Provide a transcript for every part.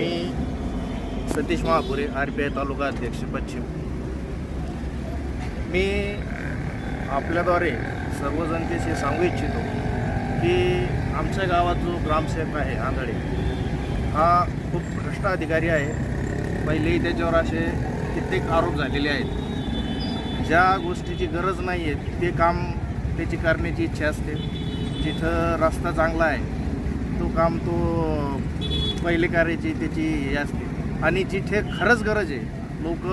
Me Satish Mahapure R P I taluka अध्यक्ष पश्चिम. मी आपल्याद्वारे सर्व जनतेशी सांगू इच्छितो की आमच्या गावात जो ग्रामसेवक आहे आंधळे हा खूप भ्रष्ट अधिकारी आहे. पहिलेही त्याच्यावर असे कित्येक आरोप झालेले आहेत. ज्या गोष्टीची गरज नाही आहे ते काम त्याची करण्याची इच्छा असते. जिथं रस्ता चांगला आहे तो काम तो पहिले करायची त्याची हे असते. आणि जिथे खरंच गरज आहे लोक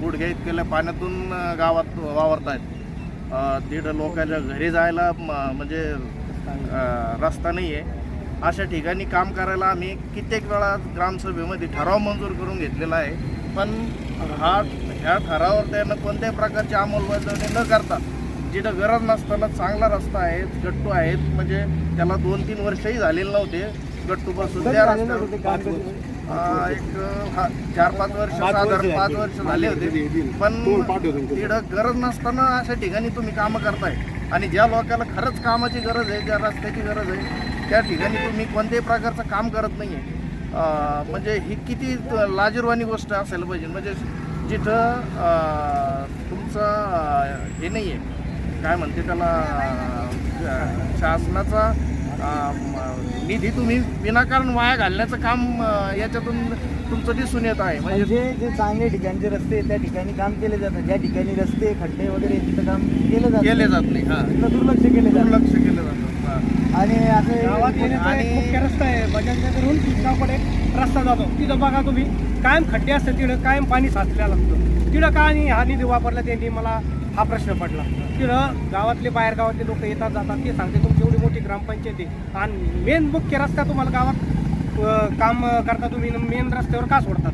गुडघ्या इतकेल्या पाण्यातून गावात वावरत आहेत तिथं लोकांच्या घरी जायला म- म्हणजे रस्ता नाही आहे अशा ठिकाणी काम करायला आम्ही कित्येक वेळा ग्रामसभेमध्ये ठराव मंजूर करून घेतलेला आहे. पण हा ह्या ठरावावर त्यांना कोणत्याही प्रकारची अंमलबजावणी न करता जिथं गरज नसताना चांगला रस्ता आहे गट्टू आहेत म्हणजे त्याला दोन तीन वर्षही झालेले नव्हते. गट्टूपासून त्या रस्त्यावर एक हा चार पाच वर्ष साधारण पाच वर्ष झाले होते. पण तिथं गरज नसताना अशा ठिकाणी तुम्ही कामं करताय. आणि ज्या लोकांना खरंच कामाची गरज आहे ज्या रस्त्याची गरज आहे त्या ठिकाणी तुम्ही कोणत्याही प्रकारचं काम करत नाही आहे म्हणजे ही किती लाजिरवाणी गोष्ट असायला पाहिजे. म्हणजे जिथं तुमचं हे नाही आहे काय म्हणते त्याला? शासनाचा निधी तुम्ही विनाकारण वाया घालण्याचं काम याच्यातून तुमचं दिसून येत आहे. म्हणजे म्हणजे जे चांगले ठिकाणचे रस्ते त्या ठिकाणी काम केले जातात. ज्या ठिकाणी रस्ते खड्डे वगैरे तिथं काम केलं जातं. केले जात नाही हा. तिथं दुर्लक्ष केले जातं. दुर्लक्ष केलं जातं हा. आणि असं गावात येण्याचा एक आणि- मुख्य रस्ता आहे. बजाजनगरहून किसगावकडे रस्ता जातो. तिथं बघा तुम्ही कायम खड्डे असतात तिथं कायम पाणी साचलेलं असतं. तिथं का आणि हा निधी वापरला त्यांनी? मला हा प्रश्न पडला. तिथं गावातले बाहेर गावातले लोक येतात जातात ते सांगते तुमची एवढी मोठी ग्रामपंचायत आहे. आणि मेन मुख्य रस्ता तुम्हाला गावात काम करता तुम्ही मेन रस्त्यावर का सोडतात.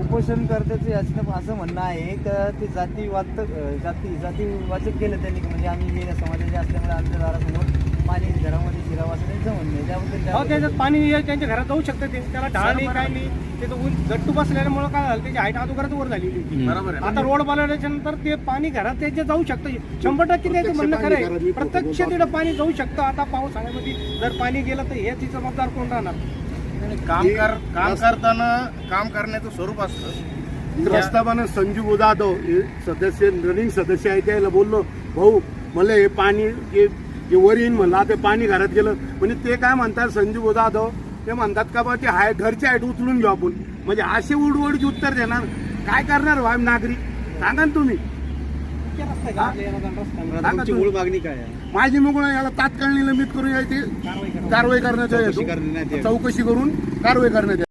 उपोषण करत्याचं याचं असं म्हणणं आहे का ते जातीवाद जाती जातीवाचक केलं त्यांनी म्हणजे आम्ही समाजाचे असल्यामुळे आमच्या दारासमोर पाणी घरामध्ये शिरावं असं त्यांचं त्याबद्दल हो त्याच्यात पाणी हे त्यांच्या घरात जाऊ शकतं ते. त्याला ढाळ नाही काय नाही. ते तर ऊन गट्टू बसल्यामुळे काय झालं त्याची हाईट अगोदरच वर झालेली होती. बरोबर आहे. आता रोड बनवल्याच्या नंतर ते पाणी घरात त्याचे जाऊ शकतं. शंभर टक्के त्याचं म्हणणं खरं आहे. प्रत्यक्ष तिथं पाणी जाऊ शकतं. आता पावसाळ्यामध्ये जर पाणी गेलं तर हे ती जबाबदार कोण राहणार? काम कर काम करताना काम करण्याचं स्वरूप असतं. प्रस्तावानं संजीव जाधव हे सदस्य रनिंग सदस्य आहे त्याला बोललो भाऊ मला हे पाणी जे जे वर येईन म्हणलं. आता पाणी घरात गेलं. म्हणजे ते काय म्हणतात संजीव जाधव? ते म्हणतात का बा ते हाय घरचे हाईट उचलून घेऊ आपण. म्हणजे असे उडवडीचे उत्तर देणार. काय करणार भाई नागरिक? सांगा ना तुम्ही. तुम्ही. मागणी काय आहे? माझी मग याला तात्काळ निलंबित करून यायची कारवाई करा. कारवाई करण्यात येतो. चौकशी करून कारवाई करण्यात येते